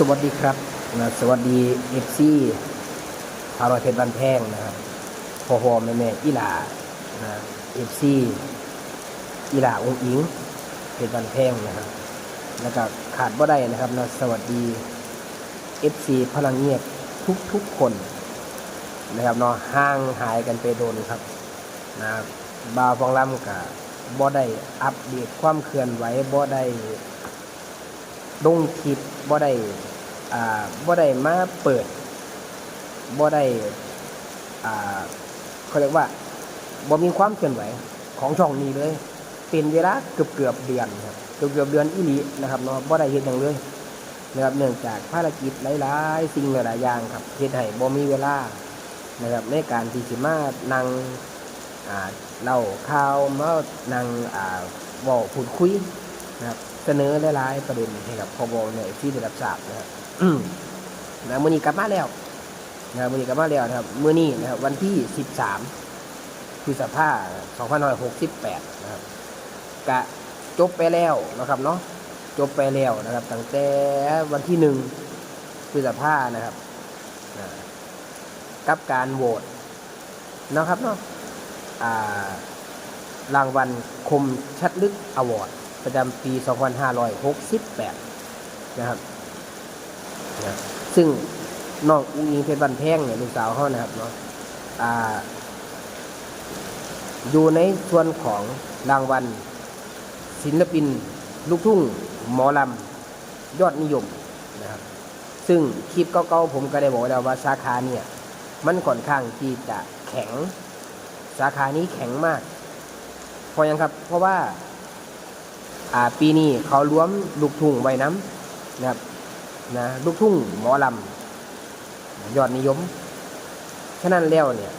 สวัสดีครับนะสวัสดีเอฟซีพารอยเพชรบันแพงนะครับพ่อพ่อแม่แม่อีหลานะเอฟซีอีหลาองอิงเพชรบันแพงนะครับแล้วก็ขาดบ่ได้นะครับนะสวัสดีเอฟซีพลังเงียบทุกทุกคนนะครับเนาะห่างหายกันไปโดนครับนะบาวฟองลำกับบ่ได้อัปเดตความเคลื่อนไหวบ่ได้ ลงคลิปบ่ได้อ่าบ่ได้มาเปิดบ่ได้อ่าเขาเรียกว่าบ่มีความเคลื่อนไหวของช่องนี้เลย เป็นเวลาเกือบเกือบเดือนครับเกือบเกือบเดือนอีหลีนะครับเนาะบ่ได้เฮ็ดหยังเลยนะครับเนื่องจากภารกิจหลายๆ สิ่งหลายๆอย่างครับเฮ็ดให้บ่มีเวลานะครับในการที่สิมานั่งเล่าข่าวมานั่งอ่าเว้าพูดคุย นะครับเสนอหลายประเด็นให้กับพบเนี่ยที่ได้รับทราบนะครับนะมือนี้กลับมาแล้วนะครับมือนี้กลับมาแล้วนะครับมือนี้นะครับ วันที่13พฤษภาคม2568นะครับกะจบไปแล้วนะครับเนาะจบไปแล้วนะครับตั้งแต่วันที่หนึ่งพฤษภานะครับนะกับการโหวตนะครับเนาะอ่ารางวัลคมชัดลึกอวอร์ด ประจำปี 2568 นะครับนะซึ่งน้องอุ้งอิงเพชรบันแพงเนี่ยลูกสาวเขานะครับเนาะอ่าอยู่ในส่วนของรางวัลศิลปิน ลูกทุ่งหมอลำยอดนิยมนะครับ ซึ่งคลิปเก่าๆผมก็ได้บอกแล้วว่าสาขาเนี่ย มันค่อนข้างที่จะแข็ง สาขานี้แข็งมาก เพราะยังครับ เพราะว่า อ่าปีนี้เขารวมลูกทุ่งไว้น้ำนะครับนะลูกทุ่งหมอลำยอดนิยมฉะนั้นแล้วเนี่ย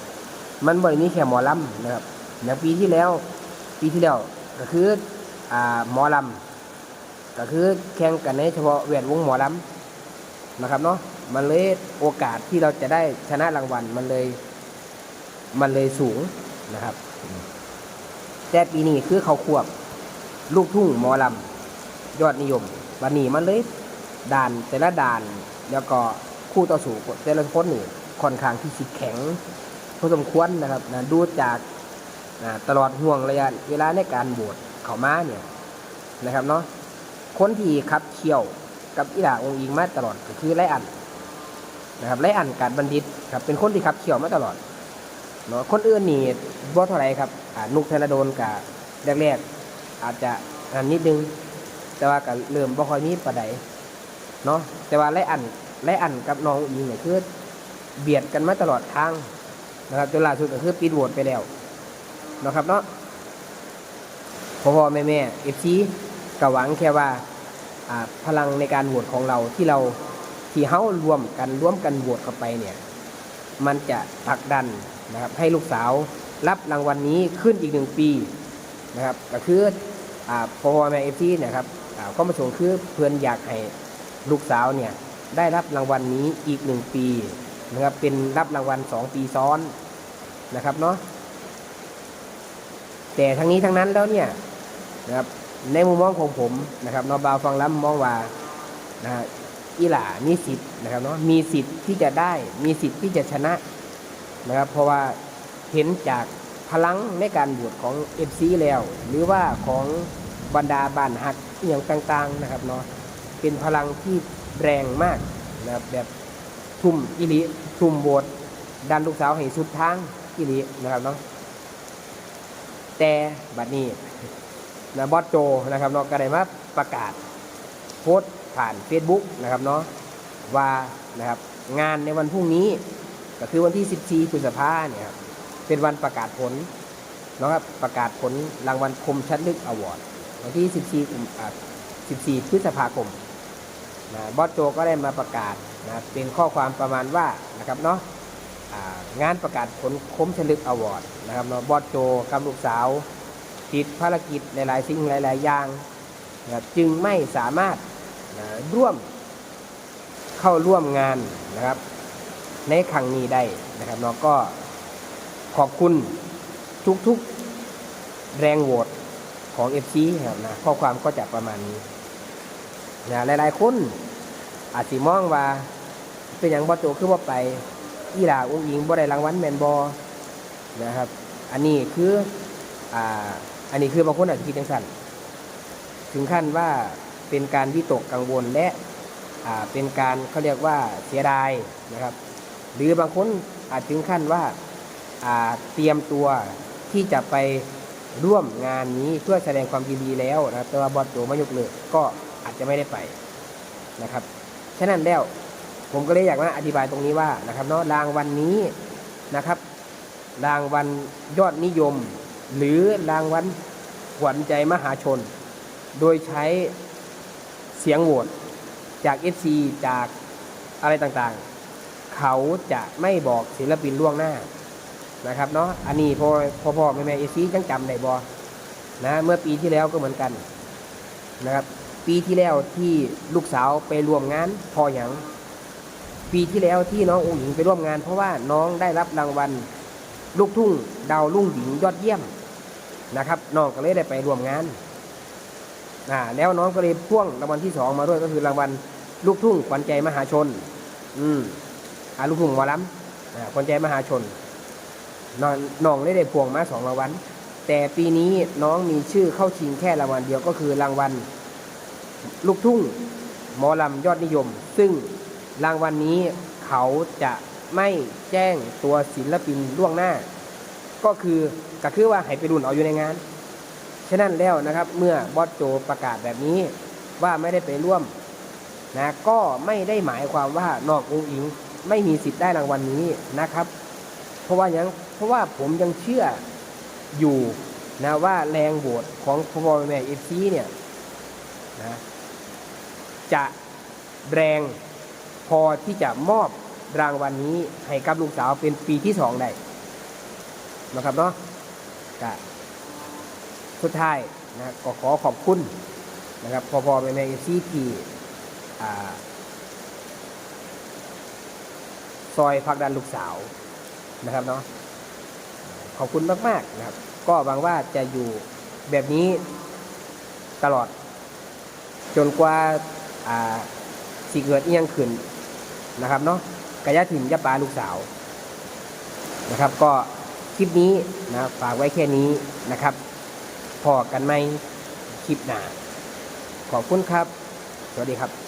มันบริมีแค่หมอลำนะครับอย่างปีที่แล้ว ปีที่แล้วก็คืออ่าหมอลำก็คือแข่งกันในเฉพาะแวดวงหมอลำนะครับเนาะมันเลยโอกาสที่เราจะได้ชนะรางวัลมันเลยมันเลยสูงนะครับ แต่ปีนี้คือเขาควบ ลูกทุ่งหมอลำยอดนิยมวันนี้มันเลยด่านแต่ละด่าน แล้วก็คู่ต่อสู้แต่ละคนนี่ค่อนข้างที่สิแข็งพอสมควรนะครับนะดูจากนะตลอดห่วงระยะเวลาในการบวชเขามาเนี่ยนะครับเนาะคนที่ขับเคี่ยวกับอีหลาองค์อิงมาตลอดก็คือไรอันนะครับไรอันการบัณฑิตครับเป็นคนที่ขับเคี่ยวมาตลอดเนาะคนอื่นนี่บ่เท่าไรครับนุกธนดลกับแรกๆ อาจจะอันนิดนึง แต่ว่าก็เริ่มบ่ค่อยมีประใดเนาะแต่ว่าไรอันไรอันกับน้องอิงเนี่ยคือเบียดกันมาตลอดทางนะครับจนล่าสุดก็คือปิดโหวตไปแล้วนะครับเนาะพ่อพ่อแม่แม่เอฟซีก็หวังแค่ว่าอ่าพลังในการโหวตของเราที่เราที่เฮ้ารวมกันร่วมกันโหวตเข้าไปเนี่ย มันจะผลักดันนะครับให้ลูกสาวรับรางวัลนนี้ขึ้นอีกหนึ่งปี นะครับก็คืออ่าพอแม่เอฟซีนะครับอ่าก็มาชงคือเพื่อนอยากให้ลูกสาวเนี่ยได้รับรางวัลนนี้อีกหนึ่งปีนะครับเป็นรับรางวัลสองปีซ้อนนะครับเนาะแต่ทั้งนี้ทั้งนั้นแล้วเนี่ยนะครับในมุมมองของผมนะครับนอบาวฟังล้ำมองว่านะฮะอีหล่ามีสิทธิ์นะครับเนาะมีสิทธิ์ที่จะได้มีสิทธิ์ที่จะชนะนะครับ เพราะว่าเห็นจาก พลังในการบวชของเอฟซีแล้ว หรือว่าของบรรดาบ้านหักอย่างต่างๆนะครับเนาะเป็นพลังที่แรงมากนะครับแบบทุ่มอิริทุ่มโบสดันลูกสาวให้สุดทางอิรินะครับเนาะแต่บัดนี้นะบอสโจนะครับเนาะก็ได้มาประกาศโพสต์ผ่าน Facebook นะครับเนาะว่านะครับงานในวันพรุ่งนี้ก็คือวันที่ 14พฤษภาเนี่ยครับ เป็นวันประกาศผลนะครับประกาศผลรางวัลคมชัดลึกอวอร์ดวันที่ 14กุมอ่า14 พฤษภาคมนะบอสโจก็ได้มาประกาศนะเป็นข้อความประมาณว่านะครับเนาะงานประกาศผลคมชัดลึกอวอร์ดนะครับเนาะบอสโจกับลูกสาวติดภารกิจหลายๆสิ่งหลาย ๆ อย่างนะจึงไม่สามารถนะร่วมเข้าร่วมงานนะครับ ในครั้งนี้ได้นะครับเนาะก็ ขอบคุณทุกๆแรงโหวตของ FC ครับนะข้อความก็จะประมาณนี้นะหลายๆคนอาจสิมองว่า เป็นอย่างบอโจคือว่าไปอีหลาอุ้งอิงบ่ได้รางวัลแมนบอนะครับ อันนี้คืออ่าอันนี้คือบางคนอาจจะคิดจังสันถึงขั้นว่าเป็นการวิตกกังวลและอ่าเป็นการเขาเรียกว่าเสียดายนะครับ หรือบางคนอาจถึงขั้นว่า เตรียมตัวที่จะไปร่วมงานนี้เพื่อแสดงความยินดีแล้วนะครับแต่ว่าบอสโจมายกเลิกก็อาจจะไม่ได้ไปนะครับฉะนั้นแล้วผมก็เลยอยากมาอธิบายตรงนี้ว่านะครับเนาะรางวันนี้นะครับ รางวัลยอดนิยม หรือรางวัลขวัญใจมหาชน โดยใช้เสียงโหวตจาก FC จากอะไรต่างๆ เขาจะไม่บอกศิลปินล่วงหน้า นะครับเนาะอันนี้พอพอพ่อแม่แม่เอซีจังจำได้บอนะเมื่อปีที่แล้วก็เหมือนกันนะครับ ปีที่แล้วที่ลูกสาวไปร่วมงานพออย่างปีที่แล้วที่น้ององค์หญิงไปร่วมงาน เพราะว่าน้องได้รับรางวัลลูกทุ่งดาวรุ่งหญิงยอดเยี่ยมนะครับน้องก็เลยได้ไปร่วมงานอ่าแล้วน้องก็เลยพ่วงรางวัลที่สองมาด้วยก็คือรางวัลลูกทุ่งขวัญใจมหาชน อืมอาลูกทุ่งหมอลำอ่าขวัญใจมหาชน น้องนองได้ได้พวงมาสองรางวัลแต่ปีนี้น้องมีชื่อเข้าชิงแค่รางวัลเดียวก็คือรางวัลลูกทุ่งหมอลำยอดนิยม ซึ่งรางวัลนนี้เขาจะไม่แจ้งตัวศิลปินล่วงหน้า ก็คือก็คือว่าให้ไปรุ่นเอาอยู่ในงาน ฉะนั้นแล้วนะครับเมื่อบอสโจประกาศแบบนี้ว่าไม่ได้ไปร่วมนะก็ไม่ได้หมายความว่านอกองค์อิง ไม่มีสิทธิ์ได้รางวัลนนี้นะครับ เพราะว่ายัง เพราะว่าผมยังเชื่ออยู่นะว่าแรงโหวตของพอแม่เอฟซีเนี่ยนะจะแรงพอที่จะมอบรางวัลนนี้ให้กับลูกสาวเป็นปีที่สองได้นะครับเนาะก็สุดท้ายนะก็ขอขอบคุณนะครับพอพอแม่แม่ซีทีซอยพักดันลูกสาวนะครับเนาะ ขอบคุณมากๆนะครับ ก็หวังว่าจะอยู่แบบนี้ตลอด จนกว่าอ่าสิเกิดเอียงขึ้นนะครับเนาะกระยะถิ่นยะปลาลูกสาวนะครับ ก็คลิปนี้นะฝากไว้แค่นี้นะครับ พอกันไหมคลิปหน้าขอบคุณครับ สวัสดีครับ